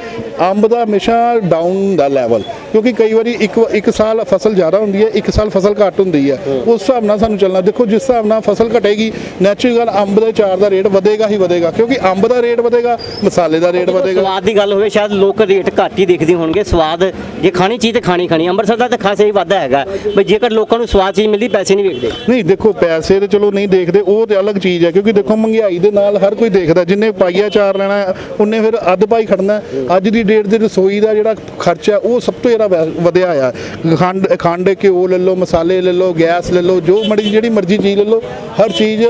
ਅੰਬ ਦਾ ਹਮੇਸ਼ਾ ਡਾਊਨ ਹੁੰਦਾ ਲੈਵਲ ਕਿਉਂਕਿ ਕਈ ਵਾਰੀ ਇੱਕ ਇੱਕ ਸਾਲ ਫਸਲ ਜ਼ਿਆਦਾ ਹੁੰਦੀ ਹੈ ਇੱਕ ਸਾਲ ਫਸਲ ਘੱਟ ਹੁੰਦੀ ਹੈ। ਉਸ ਹਿਸਾਬ ਨਾਲ ਸਾਨੂੰ ਚੱਲਣਾ। ਦੇਖੋ ਜਿਸ ਹਿਸਾਬ ਨਾਲ ਫਸਲ ਘਟੇਗੀ ਨੈਚੁਰਲ ਅੰਬ ਦੇ ਚਾਰ ਦਾ ਰੇਟ ਵਧੇਗਾ ਹੀ ਵਧੇਗਾ ਕਿਉਂਕਿ ਅੰਬ ਦਾ ਰੇਟ ਵਧੇਗਾ ਮਸਾਲੇ ਦਾ ਰੇਟ ਵਧੇਗਾ। ਸਵਾਦ ਦੀ ਗੱਲ ਹੋਵੇ ਸ਼ਾਇਦ ਲੋਕ ਰੇਟ ਘੱਟ ਹੀ ਦੇਖਦੇ ਹੋਣਗੇ ਸਵਾਦ ਜੇ ਖਾਣੀ ਚੀਜ਼ ਤੇ ਖਾਣੀ ਖਾਣੀ ਅੰਮ੍ਰਿਤਸਰ ਦਾ ਤਾਂ ਖਾਸਾ ਹੀ ਵਾਧਾ ਹੈਗਾ ਬਈ ਜੇਕਰ ਲੋਕਾਂ ਨੂੰ ਸਵਾਦ ਚੀਜ਼ ਮਿਲਦੀ ਪੈਸੇ ਨਹੀਂ ਵੇਖਦੇ। ਨਹੀਂ ਦੇਖੋ ਪੈਸੇ ਤੇ ਚਲੋ ਨਹੀਂ ਦੇਖਦੇ ਉਹ ਤੇ ਅਲੱਗ ਚੀਜ਼ ਹੈ ਕਿਉਂਕਿ ਦੇਖੋ ਮਹਿੰਗਾਈ ਦੇ ਨਾਲ ਹਰ ਕੋਈ ਦੇਖਦਾ ਜਿੰਨੇ ਪਾਈਆ ਚਾਰ ਲੈਣਾ ਉਹਨੇ ਫਿਰ ਅੱਧ ਪਾਈ ਖੜਨਾ। ਅੱਜ ਦੀ ਡੇਟ ਦੇ ਰਸੋਈ ਦਾ ਜਿਹੜਾ ਖਰਚਾ ਉਹ ਸਭ ਤੋਂ ਜ਼ਿਆਦਾ ਵਧਿਆ ਆ। ਖੰਡ ਖੰਡ ਘਿਓ ਲੈ ਲਓ ਮਸਾਲੇ ਲੈ ਲਓ ਗੈਸ ਲੈ ਲਓ ਜੋ ਮਰਜ਼ੀ ਜਿਹੜੀ ਮਰਜ਼ੀ ਚੀਜ਼ ਲੈ ਲਓ ਹਰ ਚੀਜ਼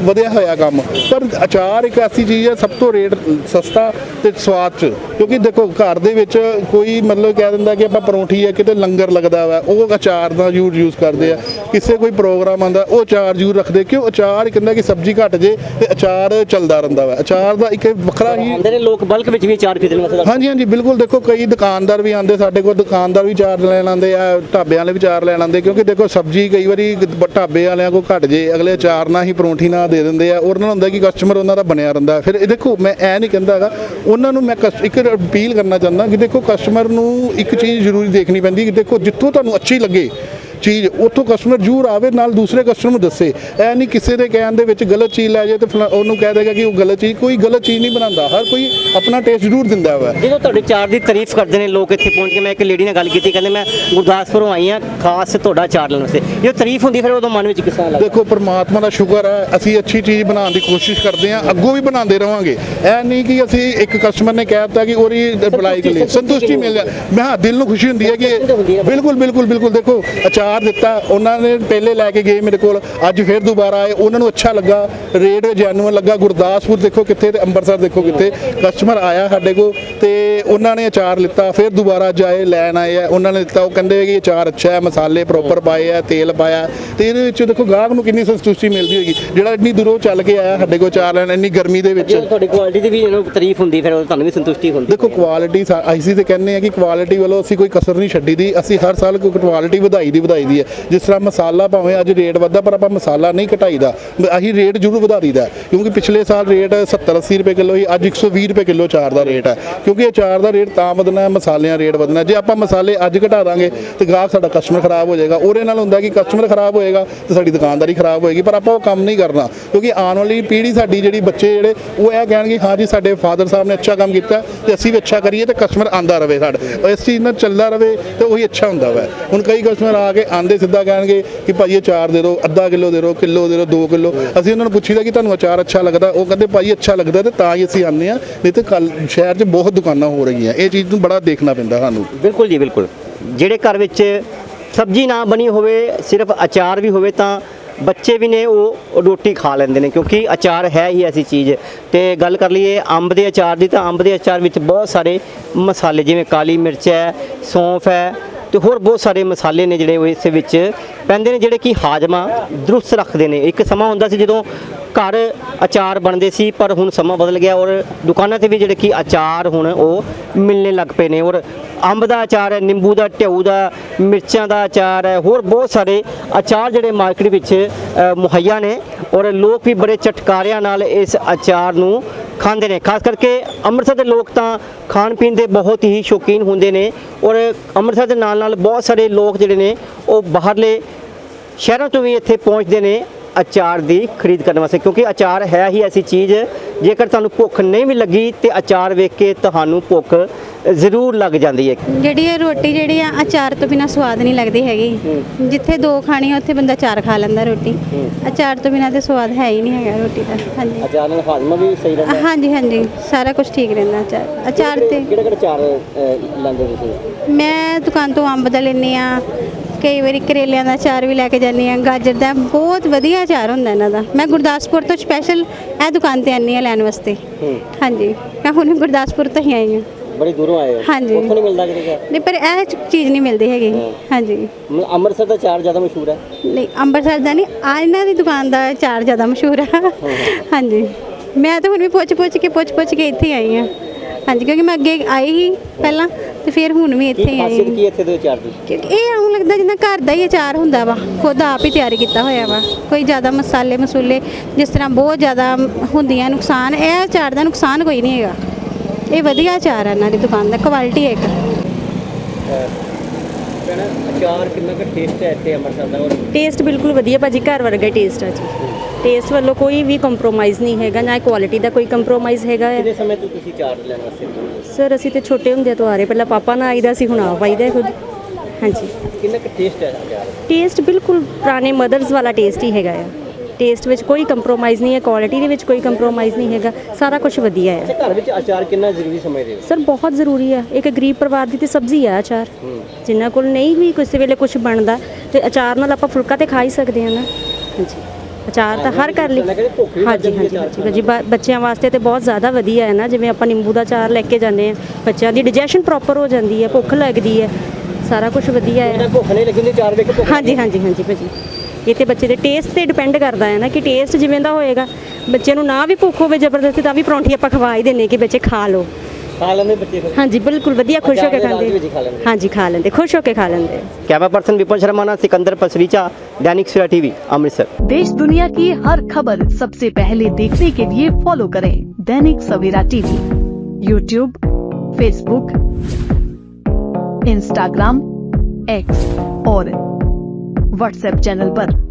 ਵਧਿਆ ਹੋਇਆ ਕੰਮ। ਪਰ ਅਚਾਰ ਇੱਕ ਐਸੀ ਚੀਜ਼ ਹੈ ਸਭ ਤੋਂ ਰੇਟ ਸਸਤਾ ਤੇ ਸਵਾਦ ਚ। ਕਿਉਂਕਿ ਦੇਖੋ ਘਰ ਦੇ ਵਿੱਚ ਕੋਈ ਮਤਲਬ ਕਹਿ ਦਿੰਦਾ ਕਿ ਆਪਾਂ ਪਰੌਂਠੀ ਹੈ ਕਿਤੇ ਲੰਗਰ ਲੱਗਦਾ ਵਾ ਉਹ ਅਚਾਰ ਦਾ ਯੂਜ਼ ਯੂਜ਼ ਕਰਦੇ ਆ। ਕਿਸੇ ਕੋਈ ਪ੍ਰੋਗਰਾਮ ਆਂਦਾ ਉਹ ਅਚਾਰ ਜ਼ਰੂਰ ਰੱਖਦੇ ਕਿਉਂ? ਅਚਾਰ ਕਹਿੰਦਾ ਕਿ ਸਬਜ਼ੀ ਘਟ ਜੇ ਤੇ ਅਚਾਰ ਚੱਲਦਾ ਰਹਿੰਦਾ ਵਾ। ਅਚਾਰ ਦਾ ਇੱਕ ਵੱਖਰਾ ਹੀ ਆਉਂਦੇ ਨੇ ਲੋਕ ਬਲਕ ਵਿੱਚ ਵੀ ਚਾਰ ਖਰੀਦਣ ਵਾਸਤੇ ਹਾਂਜੀ ਹਾਂਜੀ ਬਿਲਕੁਲ ਦੇਖੋ ਕਈ ਦੁਕਾਨਦਾਰ ਵੀ ਆਉਂਦੇ ਸਾਡੇ ਕੋਲ ਦੁਕਾਨਦਾਰ ਵੀ ਚਾਰ ਲੈਣ ਆਉਂਦੇ ਆ ਢਾਬਿਆਂ ਵਾਲੇ ਵੀ ਚਾਰ ਲੈਣ ਆਉਂਦੇ ਕਿਉਂਕਿ ਦੇਖੋ ਸਬਜ਼ੀ ਕਈ ਵਾਰੀ ਢਾਬੇ ਵਾਲਿਆਂ ਕੋ ਘਟ ਜੇ ਅਗਲੇ ਚਾਰ ਨਾਲ ਹੀ ਪਰੌਂਠੀ ਨਾਲ ਦੇ ਦਿੰਦੇ ਆ ਉਹਨਾਂ ਹੁੰਦਾ ਕਿ ਕਸਟਮਰ ਉਹਨਾਂ ਦਾ ਬਣਿਆ ਰਹਿੰਦਾ। ਫਿਰ ਇਹ ਦੇਖੋ, ਮੈਂ ਐ ਨਹੀਂ ਕਹਿੰਦਾ ਹੈਗਾ। ਉਹਨਾਂ ਨੂੰ ਮੈਂ ਇੱਕ ਅਪੀਲ ਕਰਨਾ ਚਾਹੁੰਦਾ ਕਿ ਦੇਖੋ ਕਸਟਮਰ ਨੂੰ ਇੱਕ ਚੀਜ਼ ਜ਼ਰੂਰੀ ਦੇਖਣੀ ਪੈਂਦੀ ਕਿ ਦੇਖੋ, ਜਿੱਥੋਂ ਤੁਹਾਨੂੰ ਅੱਛੀ ਲੱਗੇ ਚੀਜ਼ ਉੱਥੋਂ ਕਸਟਮਰ ਜ਼ਰੂਰ ਆਵੇ ਨਾਲ ਦੂਸਰੇ ਕਸਟਮਰ ਨੂੰ ਦੱਸੇ। ਐ ਨਹੀਂ ਕਿਸੇ ਦੇ ਕਹਿਣ ਦੇ ਵਿੱਚ ਗਲਤ ਚੀਜ਼ ਲੈ ਜਾਏ ਤੇ ਫਲਾ- ਉਹਨੂੰ ਕਹਿ ਦੇਗਾ ਕਿ ਉਹ ਗਲਤ ਚੀਜ਼ ਕੋਈ ਗਲਤ ਚੀਜ਼ ਨਹੀਂ ਬਣਾਉਂਦਾ। ਹਰ ਕੋਈ ਆਪਣਾ ਟੇਸਟ ਜ਼ਰੂਰ ਦਿੰਦਾ ਵਾ। ਜਦੋਂ ਤੁਹਾਡੇ ਚਾਰ ਦੀ ਤਾਰੀਫ ਕਰਦੇ ਨੇ ਲੋਕ ਇੱਥੇ ਪਹੁੰਚ ਕੇ ਮੈਂ ਇੱਕ ਲੇਡੀ ਨਾਲ ਗੱਲ ਕੀਤੀ ਕਹਿੰਦੇ ਮੈਂ ਗੁਰਦਾਸਪੁਰੋਂ ਆਈ ਹਾਂ ਖਾਸ ਤੁਹਾਡਾ ਚਾਰ ਲੈਣ ਵਾਸਤੇ। ਜਦੋਂ ਤਾਰੀਫ ਹੁੰਦੀ ਫਿਰ ਉਦੋਂ ਮਨ ਵਿੱਚ ਕਿਸ ਲੱਗਦਾ? ਦੇਖੋ ਪ੍ਰਮਾਤਮਾ ਦਾ ਸ਼ੁਕਰ ਹੈ ਅਸੀਂ ਅੱਛੀ ਚੀਜ਼ ਬਣਾਉਣ ਦੀ ਕੋਸ਼ਿਸ਼ ਕਰਦੇ ਹਾਂ ਅੱਗੋਂ ਵੀ ਬਣਾਉਂਦੇ ਰਵਾਂਗੇ। ਐ ਨਹੀਂ ਕਿ ਅਸੀਂ ਇੱਕ ਕਸਟਮਰ ਨੇ ਕਹਿ ਦਿੱਤਾ ਕਿ ਉਹਦੀ ਅਪਲਾਈ ਕਰ ਲਈ ਸੰਤੁਸ਼ਟੀ ਮਿਲ ਜਾ ਮੈਂ ਹਾਂ ਦਿਲ ਨੂੰ ਖੁਸ਼ੀ ਹੁੰਦੀ ਹੈ ਕਿ ਬਿਲਕੁਲ ਬਿਲਕੁਲ ਬਿਲਕੁਲ ਦੇਖੋ ਅਚਾਰ ਦਿੱਤਾ। ਉਹਨਾਂ ਨੇ ਪਹਿਲੇ ਲੈ ਕੇ ਗਏ ਮੇਰੇ ਕੋਲ। ਅੱਜ ਫਿਰ ਦੁਬਾਰਾ ਆਏ। ਉਹਨਾਂ ਨੂੰ ਅੱਛਾ ਲੱਗਾ। ਰੇਟ ਜੈਨੂਅਨ ਲੱਗਾ। ਗੁਰਦਾਸਪੁਰ ਦੇਖੋ ਕਿੱਥੇ ਤੇ ਅੰਮ੍ਰਿਤਸਰ ਦੇਖੋ ਕਿੱਥੇ। ਕਸਟਮਰ ਆਇਆ ਸਾਡੇ ਕੋਲ ਤੇ ਉਹਨਾਂ ਨੇ ਅਚਾਰ ਲਿੱਤਾ। ਫਿਰ ਦੁਬਾਰਾ ਜਾਏ ਲੈਣ ਆਏ ਆ। ਉਹਨਾਂ ਨੇ ਲਿੱਤਾ ਉਹ ਕਹਿੰਦੇ ਕਿ ਅਚਾਰ ਅੱਛਾ ਹੈ ਮਸਾਲੇ ਪ੍ਰੋਪਰ ਪਾਏ ਆ ਤੇਲ ਪਾਇਆ। ਤੇ ਇਹਦੇ ਵਿੱਚ ਦੇਖੋ ਗਾਹਕ ਨੂੰ ਕਿੰਨੀ ਸੰਤੁਸ਼ਟੀ ਮਿਲਦੀ ਹੋਏਗੀ। ਜਿਹੜਾ ਇੰਨੀ ਦੂਰੋਂ ਚੱਲ ਕੇ ਆਇਆ ਸਾਡੇ ਕੋਲ ਅਚਾਰ ਲੈਣ ਇੰਨੀ ਗਰਮੀ ਦੇ ਵਿੱਚ। ਤੁਹਾਡੀ ਕੁਆਲਿਟੀ ਦੀ ਵੀ ਇਹਨੂੰ ਤਾਰੀਫ ਹੁੰਦੀ ਫਿਰ ਤੁਹਾਨੂੰ ਵੀ ਸੰਤੁਸ਼ਟੀ ਹੁੰਦੀ। ਦੇਖੋ ਕੁਆਲਿਟੀ ਅਸੀਂ ਤੇ ਕਹਿੰਦੇ ਆ ਕਿ ਕੁਆਲਿਟੀ ਵੱਲੋਂ ਅਸੀਂ ਕੋਈ ਕਸਰ ਨਹੀਂ ਛੱਡੀ ਦੀ। ਅਸੀਂ ਹਰ ਸਾਲ ਕੁਆਲਿਟੀ ਵਧਾਈ ਦੀ ਵਧਾਈ ਦੀ ਹੈ। ਜਿਸ ਤਰ੍ਹਾਂ ਮਸਾਲਾ ਭਾਵੇਂ ਅੱਜ ਰੇਟ ਵੱਧਾ ਪਰ ਆਪਾਂ ਮਸਾਲਾ ਨਹੀਂ ਘਟਾਈਦਾ। ਅਸੀਂ ਰੇਟ ਜ਼ਰੂਰ ਵਧਾ ਦਈਦਾ ਕਿਉਂਕਿ ਪਿਛਲੇ ਸਾਲ ਰੇਟ 70 80 ਰੁਪਏ ਕਿਲੋ ਸੀ, ਅੱਜ 120 ਰੁਪਏ ਕਿਲੋ ਚਾਰ ਦਾ ਰੇਟ ਹੈ। ਕਿਉਂਕਿ ਅਚਾਰ ਦਾ ਰੇਟ ਤਾਂ ਵਧਣਾ ਹੈ, ਮਸਾਲਿਆਂ ਰੇਟ ਵਧਣਾ ਜੇ ਆਪਾਂ ਮਸਾਲੇ ਅੱਜ ਘਟਾ ਦਾਂਗੇ, ਤੇ ਗਾਹਕ ਸਾਡਾ ਕਸਟਮਰ ਖਰਾਬ ਹੋ ਜਾਏਗਾ। ਉਹਦੇ ਨਾਲ ਹੁੰਦਾ ਕਿ ਕਸਟਮਰ ਖਰਾਬ ਹੋਏਗਾ, ਤੇ ਸਾਡੀ ਦੁਕਾਨਦਾਰੀ ਖਰਾਬ ਹੋਏਗੀ, ਪਰ ਆਪਾਂ ਉਹ ਕੰਮ ਨਹੀਂ ਕਰਨਾ। ਕਿਉਂਕਿ ਆਉਣ ਵਾਲੀ ਪੀੜ੍ਹੀ ਸਾਡੀ ਜਿਹੜੀ ਬੱਚੇ ਜਿਹੜੇ, ਉਹ ਇਹ ਕਹਿਣਗੇ, ਹਾਂ ਜੀ, ਸਾਡੇ ਫਾਦਰ ਸਾਹਿਬ ਨੇ ਅੱਛਾ ਕੰਮ ਕੀਤਾ, ਤੇ ਅਸੀਂ ਵੀ ਅੱਛਾ ਕਰੀਏ, ਤੇ ਕਸਟਮਰ ਆਂਦਾ ਰਵੇ ਸਾਡੇ। ਇਸ ਚੀਜ਼ ਨਾਲ ਚੱਲਦਾ ਰਵੇ, ਤੇ ਉਹੀ ਅੱਛਾ ਹੁੰਦਾ ਵਾ। ਹੁਣ ਕਈ ਕਸਟਮਰ ਆ ਕੇ ਆਂਦੇ ਸਿੱਧਾ ਕਹਿਣਗੇ ਕਿ ਭਾਈ ਇਹ ਚਾਰ ਦੇ ਦਿਓ, ਅੱਧਾ ਕਿਲੋ ਦੇ ਦਿਓ, ਕਿਲੋ ਦੇ ਦਿਓ 2 ਕਿਲੋ। ਅਸੀਂ ਉਹਨਾਂ ਨੂੰ ਪੁੱਛੀਦਾ ਕਿ ਤੁਹਾਨੂੰ ਅਚਾਰ ਅੱਛਾ ਲੱਗਦਾ? ਉਹ ਕਹਿੰਦੇ, ਭਾਈ ਅੱਛਾ ਲੱਗਦਾ ਤੇ ਤਾਂ ਹੀ ਅਸੀਂ ਆਉਂਦੇ ਆ ਨਹੀਂ ਤੇ ਕੱਲ ਸ਼ਹਿਰ 'ਚ ਬਹੁਤ ਦੁਕਾਨਾਂ ਹੋ ਰਹੀਆਂ। ਇਹ ਚੀਜ਼ ਨੂੰ ਬੜਾ ਦੇਖਣਾ ਪੈਂਦਾ ਸਾਨੂੰ। ਬਿਲਕੁਲ ਜੀ, ਬਿਲਕੁਲ। ਜਿਹੜੇ ਘਰ ਵਿੱਚ ਸਬਜ਼ੀ ਨਾ ਬਣੀ ਹੋਵੇ, ਸਿਰਫ ਅਚਾਰ ਵੀ ਹੋਵੇ ਤਾਂ ਬੱਚੇ ਵੀ ਨੇ ਉਹ ਰੋਟੀ ਖਾ ਲੈਂਦੇ ਨੇ ਕਿਉਂਕਿ ਅਚਾਰ ਹੈ ਹੀ ਐਸੀ ਚੀਜ਼। ਤੇ ਗੱਲ ਕਰ ਲਈਏ ਅੰਬ ਦੇ ਅਚਾਰ ਦੀ ਤਾਂ ਅੰਬ ਦੇ ਅਚਾਰ ਵਿੱਚ ਬਹੁਤ ਸਾਰੇ ਮਸਾਲੇ ਜਿਵੇਂ ਕਾਲੀ ਮਿਰਚ ਹੈ, ਸੌਂਫ ਹੈ ਤੇ ਹੋਰ ਬਹੁਤ ਸਾਰੇ ਮਸਾਲੇ ਨੇ ਜਿਹੜੇ ਉਹ ਇਸ ਵਿੱਚ ਪੈਂਦੇ ਨੇ, ਜਿਹੜੇ ਕਿ ਹਾਜ਼ਮਾ ਦਰੁਸਤ ਰੱਖਦੇ ਨੇ। ਇੱਕ ਸਮਾਂ ਹੁੰਦਾ ਸੀ ਜਦੋਂ ਘਰ ਅਚਾਰ ਬਣਦੇ ਸੀ, ਪਰ ਹੁਣ ਸਮਾਂ ਬਦਲ ਗਿਆ ਔਰ ਦੁਕਾਨਾਂ ਤੇ ਵੀ ਜਿਹੜੇ ਕਿ ਅਚਾਰ ਹੁਣ ਉਹ ਮਿਲਣੇ ਲੱਗ ਪਏ ਨੇ ਔਰ ਅੰਬ ਦਾ ਅਚਾਰ ਹੈ, ਨਿੰਬੂ ਦਾ, ਢਿਊ ਦਾ, ਮਿਰਚਾਂ ਦਾ ਅਚਾਰ ਹੈ, ਹੋਰ ਬਹੁਤ ਸਾਰੇ ਅਚਾਰ ਜਿਹੜੇ ਮਾਰਕੀਟ ਵਿੱਚ ਮੁਹੱਈਆ ਨੇ ਔਰ ਲੋਕ ਵੀ ਬੜੇ ਚਟਕਾਰਿਆਂ ਨਾਲ ਇਸ ਅਚਾਰ ਨੂੰ ਖਾਂਦੇ ਨੇ। ਖਾਸ ਕਰਕੇ ਅੰਮ੍ਰਿਤਸਰ ਦੇ ਲੋਕ ਤਾਂ ਖਾਣ ਪੀਣ ਦੇ ਬਹੁਤ ਹੀ ਸ਼ੌਕੀਨ ਹੁੰਦੇ ਨੇ ਔਰ ਅੰਮ੍ਰਿਤਸਰ ਦੇ ਨਾਲ ਨਾਲ ਬਹੁਤ ਸਾਰੇ ਲੋਕ ਜਿਹੜੇ ਨੇ ਉਹ ਬਾਹਰਲੇ ਸ਼ਹਿਰਾਂ ਤੋਂ ਵੀ ਇੱਥੇ ਪਹੁੰਚਦੇ ਨੇ ਅਚਾਰ ਦੀ ਖਰੀਦ ਕਰਨ ਵਾਸਤੇ, ਕਿਉਂਕਿ ਅਚਾਰ ਹੈ ਹੀ ਐਸੀ ਚੀਜ਼ ਜੇਕਰ ਤੁਹਾਨੂੰ ਭੁੱਖ ਨਹੀਂ ਵੀ ਲੱਗੀ ਤੇ ਅਚਾਰ ਵੇਖ ਕੇ ਤੁਹਾਨੂੰ ਭੁੱਖ ਜ਼ਰੂਰ ਲੱਗ ਜਾਂਦੀ ਹੈ। ਜਿਹੜੀ ਇਹ ਰੋਟੀ ਜਿਹੜੀ ਆ ਅਚਾਰ ਤੋਂ ਬਿਨਾ ਸਵਾਦ ਨਹੀਂ ਲੱਗਦੀ ਹੈਗੀ। ਜਿੱਥੇ ਦੋ ਖਾਣੀ ਉੱਥੇ ਬੰਦਾ ਚਾਰ ਖਾ ਲੈਂਦਾ ਰੋਟੀ। ਅਚਾਰ ਤੋਂ ਬਿਨਾ ਤੇ ਸਵਾਦ ਹੈ ਹੀ ਨਹੀਂ ਹੈਗਾ ਰੋਟੀ ਦਾ। ਹਾਂਜੀ। ਅਚਾਰ ਨਾਲ ਹਾਜ਼ਮਾ ਵੀ ਸਹੀ ਰਹਿੰਦਾ ਹਾਂਜੀ ਹਾਂਜੀ। ਸਾਰਾ ਕੁਝ ਠੀਕ ਰਹਿੰਦਾ ਅਚਾਰ। ਅਚਾਰ ਤੇ ਕਿਹੜਾ ਕਿਹੜਾ ਅਚਾਰ ਲੈਂਦੇ ਤੁਸੀਂ? ਮੈਂ ਦੁਕਾਨ ਤੋਂ ਅੰਬ ਦਾ ਲੈਂਦੀ ਆ ਕਈ ਵਾਰੀ ਕਰੇਲਿਆਂ ਦਾ ਅਚਾਰ ਵੀ ਲੈ ਕੇ ਜਾਂਦੀ ਆ ਗਾਜਰ ਦਾ ਬਹੁਤ ਵਧੀਆ ਅਚਾਰ ਹੁੰਦਾ ਇਹਨਾਂ ਦਾ। ਮੈਂ ਗੁਰਦਾਸਪੁਰ ਤੋਂ ਸਪੈਸ਼ਲ ਇਹ ਦੁਕਾਨ ਤੇ ਆਨੀ ਆ ਲੈਣ ਵਾਸਤੇ। ਹਾਂਜੀ ਮੈਂ ਹੁਣ ਗੁਰਦਾਸਪੁਰ ਤੋਂ ਹੀ ਆਈ ਹਾਂ। ਬੜੀ ਦੂਰੋਂ ਆਏ ਹੋ? ਹਾਂਜੀ। ਉੱਥੋਂ ਨਹੀਂ ਮਿਲਦਾ ਕਿਤੇ ਨਹੀਂ ਪਰ ਇਹ ਚੀਜ਼ ਨਹੀਂ ਮਿਲਦੀ ਹੈਗੀ। ਹਾਂਜੀ। ਮਤਲਬ ਅੰਮ੍ਰਿਤਸਰ ਦਾ ਅਚਾਰ ਜ਼ਿਆਦਾ ਮਸ਼ਹੂਰ ਹੈ? ਨਹੀਂ ਅੰਮ੍ਰਿਤਸਰ ਦਾ ਨਹੀਂ ਆ ਇਹਨਾਂ ਦੀ ਦੁਕਾਨ ਦਾ ਚਾਰ ਜ਼ਿਆਦਾ ਮਸ਼ਹੂਰ ਆ। ਹਾਂਜੀ। ਮੈਂ ਤਾਂ ਹੁਣ ਵੀ ਪੁੱਛ ਪੁੱਛ ਕੇ ਪੁੱਛ ਪੁੱਛ ਕੇ ਇੱਥੇ ਆਈ ਹਾਂ। ਹਾਂਜੀ ਕਿਉਂਕਿ ਮੈਂ ਅੱਗੇ ਆਈ ਹੀ ਪਹਿਲਾਂ ਤੇ ਫਿਰ ਹੁਣ ਵੀ ਇੱਥੇ ਹੀ ਆਈ ਖਾਸੀਅਤ ਹਾਂ। ਕੀ ਹੈ ਇੱਥੇ ਦੇ ਅਚਾਰ ਦੀ? ਕਿਉਂਕਿ ਇਹ ਆਉਂ ਲੱਗਦਾ ਜਿੱਦਾਂ ਘਰ ਦਾ ਹੀ ਅਚਾਰ ਹੁੰਦਾ ਵਾ ਖੁਦ ਆਪ ਹੀ ਤਿਆਰ ਕੀਤਾ ਹੋਇਆ ਵਾ। ਕੋਈ ਜ਼ਿਆਦਾ ਮਸਾਲੇ ਮਸੂਲੇ ਜਿਸ ਤਰ੍ਹਾਂ ਬਹੁਤ ਜ਼ਿਆਦਾ ਹੁੰਦੀਆਂ ਨੁਕਸਾਨ ਇਹ ਅਚਾਰ ਦਾ ਨੁਕਸਾਨ ਕੋਈ ਨਹੀਂ ਹੈਗਾ। ਇਹ ਵਧੀਆ ਅਚਾਰ ਹੈ ਇਹਨਾਂ ਦੀ ਦੁਕਾਨ ਦਾ ਕੁਆਲਿਟੀ ਹੈ ਇੱਕ। ਕਹਿਣਾ ਅਚਾਰ ਕਿੰਨਾ ਕੁ ਟੇਸਟ ਹੈ ਇੱਥੇ ਅੰਮ੍ਰਿਤਸਰ ਦਾ ਔਰ ਟੇਸਟ ਬਿਲਕੁਲ ਵਧੀਆ ਭਾਜੀ ਘਰ ਵਰਗਾ ਟੇਸਟ ਆ ਜੀ। ਟੇਸਟ ਵੱਲੋਂ ਕੋਈ ਵੀ ਕੰਪਰੋਮਾਈਜ਼ ਨਹੀਂ ਹੈਗਾ ਨਾ ਕੁਆਲਿਟੀ ਦਾ ਕੋਈ ਕੰਪਰੋਮਾਈਜ਼ ਹੈਗਾ ਹੈ। ਕਿੰਨੇ ਸਮੇਂ ਤੋਂ ਤੁਸੀਂ ਅਚਾਰ ਲੈਣ ਵਾਸਤੇ ਪਹੁੰਚੇ? ਸਰ ਅਸੀਂ ਤੇ ਛੋਟੇ ਹੁੰਦੇ ਤੋਂ ਆ ਰਹੇ ਪਹਿਲਾਂ ਪਾਪਾ ਨਾਲ ਆਈਦਾ ਸੀ ਹੁਣ ਆਪ ਆਈਦਾ ਖੁਦ। ਹਾਂਜੀ। ਕਿੰਨਾ ਕੁ ਟੇਸਟ ਹੈ ਅਚਾਰ? ਟੇਸਟ ਬਿਲਕੁਲ ਪੁਰਾਣੇ ਮਦਰਸ ਵਾਲਾ ਟੇਸਟ ਹੀ ਹੈਗਾ ਆ। ਟੇਸਟ ਵਿੱਚ ਕੋਈ ਕੰਪਰੋਮਾਈਜ਼ ਨਹੀਂ ਹੈ ਕੁਆਲਿਟੀ ਦੇ ਵਿੱਚ ਕੋਈ ਕੰਪਰੋਮਾਈਜ਼ ਨਹੀਂ ਹੈਗਾ ਸਾਰਾ ਕੁਝ ਵਧੀਆ ਹੈ। ਘਰ ਵਿੱਚ ਅਚਾਰ ਕਿੰਨਾ ਜ਼ਰੂਰੀ ਸਮਝਦੇ ਹੋ? ਸਰ ਬਹੁਤ ਜ਼ਰੂਰੀ ਹੈ। ਇੱਕ ਗਰੀਬ ਪਰਿਵਾਰ ਦੀ ਤੇ ਸਬਜ਼ੀ ਆ ਅਚਾਰ। ਜਿਨ੍ਹਾਂ ਕੋਲ ਨਹੀਂ ਵੀ ਕਿਸੇ ਵੇਲੇ ਕੁਝ ਬਣਦਾ ਤੇ ਅਚਾਰ ਨਾਲ ਆਪਾਂ ਫੁਲਕਾ ਤੇ ਖਾ ਹੀ ਸਕਦੇ ਹਾਂ ਨਾ। ਹਾਂਜੀ। ਅਚਾਰ ਤਾਂ ਹਰ ਘਰ ਲਈ ਹਾਂਜੀ ਹੈ ਹਾਂਜੀ ਹਾਂਜੀ ਬੱਚਿਆਂ ਵਾਸਤੇ ਤੇ ਬਹੁਤ ਜ਼ਿਆਦਾ ਵਧੀਆ ਹੈ ਨਾ। ਜਿਵੇਂ ਆਪਾਂ ਨਿੰਬੂ ਦਾ ਅਚਾਰ ਲੈ ਕੇ ਜਾਂਦੇ ਆ ਬੱਚਿਆਂ ਦੀ ਡਾਈਜੈਸ਼ਨ ਪ੍ਰੋਪਰ ਹੋ ਜਾਂਦੀ ਹੈ ਭੁੱਖ ਲੱਗਦੀ ਹੈ। ਸਾਰਾ ਕੁਝ ਵਧੀਆ ਹੈ। ਭੁੱਖ ਨਹੀਂ ਅਚਾਰ ਵੇਖ ਹਾਂਜੀ ਹਾਂਜੀ ਹਾਂਜੀ ਭਾਜੀ। ਇਹ ਤੇ ਬੱਚੇ ਦੇ ਟੇਸਟ ਤੇ ਡਿਪੈਂਡ ਕਰਦਾ ਹੈ ਨਾ ਕਿ ਟੇਸਟ ਜਿਵੇਂ ਦਾ ਹੋਏਗਾ ਬੱਚੇ ਨੂੰ ਨਾ ਵੀ ਭੁੱਖ ਹੋਵੇ ਜ਼ਬਰਦਸਤੀ ਤਾਂ ਵੀ ਪਰੌਂਠੀ ਆਪਾਂ ਖਵਾ ਹੀ ਦਿੰਨੇ ਕਿ ਬੱਚੇ ਖਾ ਲਓ ਖਾ ਲੈਂਦੇ ਬੱਚੇ ਫਿਰ ਹਾਂਜੀ ਬਿਲਕੁਲ ਵਧੀਆ ਖੁਸ਼ ਹੋ ਕੇ ਅਚਾਰ ਦੇ ਨਾਲ ਵੀ ਖਾਂਦੇ ਖਾ ਲੈਂਦੇ। ਹਾਂਜੀ ਖਾ ਲੈਂਦੇ ਖੁਸ਼ ਹੋ ਕੇ ਖਾ ਲੈਂਦੇ कैमरा पर्सन विपन शर्मा ना सिकंदर पसरीचा दैनिक सवेरा टीवी अमृतसर देश दुनिया की हर खबर सबसे पहले देखने के लिए फॉलो करें Dainik Savera TV YouTube Facebook Instagram X और व्हाट्सएप चैनल पर।